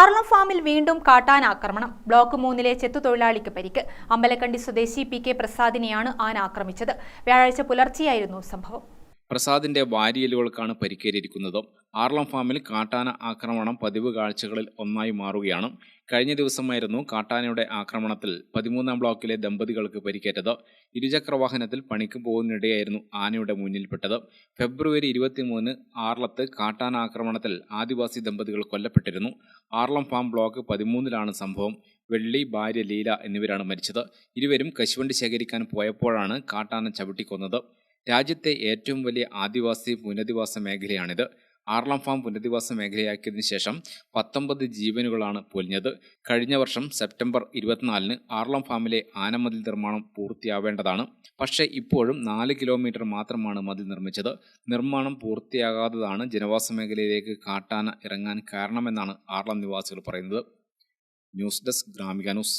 ആർളം ഫാമിൽ വീണ്ടും കാട്ടാന ആക്രമണം. ബ്ലോക്ക് മൂന്നിലെ ചെത്തു തൊഴിലാളിക്ക് പരിക്ക്. അമ്പലക്കണ്ടി സ്വദേശി പി കെ പ്രസാദിനെയാണ് ആന ആക്രമിച്ചത്. വ്യാഴാഴ്ച പുലർച്ചെയായിരുന്നു സംഭവം. പ്രസാദിന്റെ വാരിയലുകൾക്കാണ് പരിക്കേറ്റിരിക്കുന്നത്. ആർളം ഫാമിൽ കാട്ടാന ആക്രമണം പതിവ് കാഴ്ചകളിൽ ഒന്നായി മാറുകയാണ്. കഴിഞ്ഞ ദിവസമായിരുന്നു കാട്ടാനയുടെ ആക്രമണത്തിൽ പതിമൂന്നാം ബ്ലോക്കിലെ ദമ്പതികൾക്ക് പരിക്കേറ്റത്. ഇരുചക്ര വാഹനത്തിൽ പണിക്ക് പോകുന്നിടെയായിരുന്നു ആനയുടെ മുന്നിൽപ്പെട്ടത്. ഫെബ്രുവരി ഇരുപത്തിമൂന്ന് ആർളത്ത് കാട്ടാന ആക്രമണത്തിൽ ആദിവാസി ദമ്പതികൾ കൊല്ലപ്പെട്ടിരുന്നു. ആർളം ഫാം ബ്ലോക്ക് പതിമൂന്നിലാണ് സംഭവം. വെള്ളി ഭാര്യ ലീല എന്നിവരാണ് മരിച്ചത്. ഇരുവരും കശുവണ്ടി ശേഖരിക്കാൻ പോയപ്പോഴാണ് കാട്ടാന ചവിട്ടിക്കൊന്നത്. രാജ്യത്തെ ഏറ്റവും വലിയ ആദിവാസി പുനരധിവാസ മേഖലയാണിത്. ആർളം ഫാം പുനരധിവാസ മേഖലയാക്കിയതിനു ശേഷം പത്തൊമ്പത് ജീവനുകളാണ് പൊലിഞ്ഞത്. കഴിഞ്ഞ വർഷം സെപ്റ്റംബർ ഇരുപത്തിനാലിന് ആർലം ഫാമിലെ ആനമതിൽ നിർമ്മാണം പൂർത്തിയാവേണ്ടതാണ്. പക്ഷേ ഇപ്പോഴും നാല് കിലോമീറ്റർ മാത്രമാണ് മതിൽ നിർമ്മിച്ചത്. നിർമ്മാണം പൂർത്തിയാകാത്തതാണ് ജനവാസ മേഖലയിലേക്ക് കാട്ടാന ഇറങ്ങാൻ കാരണമെന്നാണ് ആർലം നിവാസികൾ പറയുന്നത്. ന്യൂസ് ഡെസ്ക് ഗ്രാമിക ന്യൂസ്.